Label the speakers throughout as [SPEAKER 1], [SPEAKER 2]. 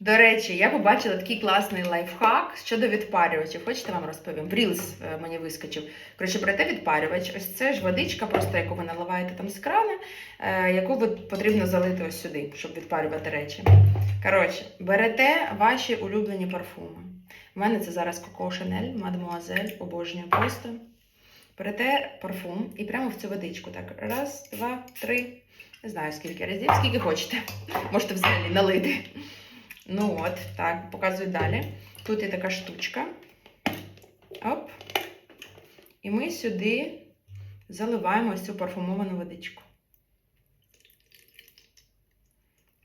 [SPEAKER 1] До речі, я побачила такий класний лайфхак щодо відпарювачів. Хочете вам розповім? В Reels е, мені вискочив. Коротше, берете відпарювач. Ось це ж водичка, просто яку ви наливаєте там з крана, е, яку ви потрібно залити ось сюди, щоб відпарювати речі. Коротше, берете ваші улюблені парфуми. У мене це зараз Коко Шанель, Мадемуазель, обожнюю просто. Берете парфум і прямо в цю водичку. Так, раз, два, три. Не знаю скільки разів, скільки хочете. Можете взагалі налити. Ну от, так, показую далі. Тут є така штучка. Оп. І ми сюди заливаємо ось цю парфумовану водичку.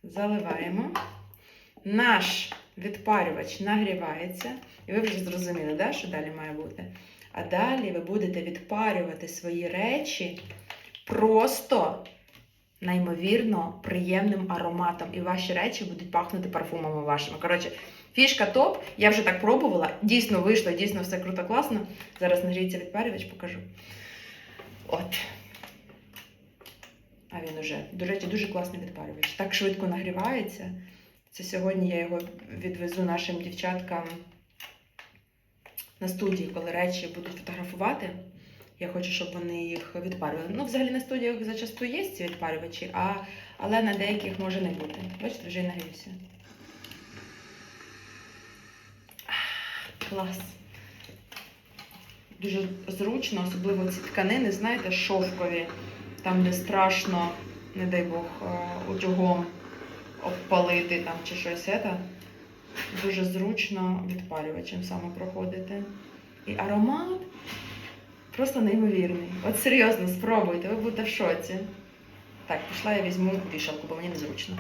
[SPEAKER 1] Заливаємо. Наш відпарювач нагрівається. І ви вже зрозуміли, да, що далі має бути. А далі ви будете відпарювати свої речі просто неймовірно приємним ароматом. І ваші речі будуть пахнути парфумами вашими. Коротше, фішка топ. Я вже так пробувала. Дійсно вийшло, дійсно все круто, класно. Зараз нагріється відпарювач, покажу. От. А він уже, до речі, дуже класний відпарювач. Так швидко нагрівається. Це сьогодні я його відвезу нашим дівчаткам на студії, коли речі будуть фотографувати. Я хочу, щоб вони їх відпарювали. Ну, взагалі на студіях зачасту є ці відпарювачі, а, але на деяких може не бути. Бачите, вже й нагрівся. Клас. Дуже зручно, особливо ці тканини, знаєте, шовкові, там, де страшно, не дай Бог, е, утюгом обпалити там чи щось. Це. Дуже зручно відпалювачем саме проходити. І аромат просто неймовірний. От серйозно, спробуйте, ви будете в шоці. Так, пішла я візьму вішалку, бо мені незручно.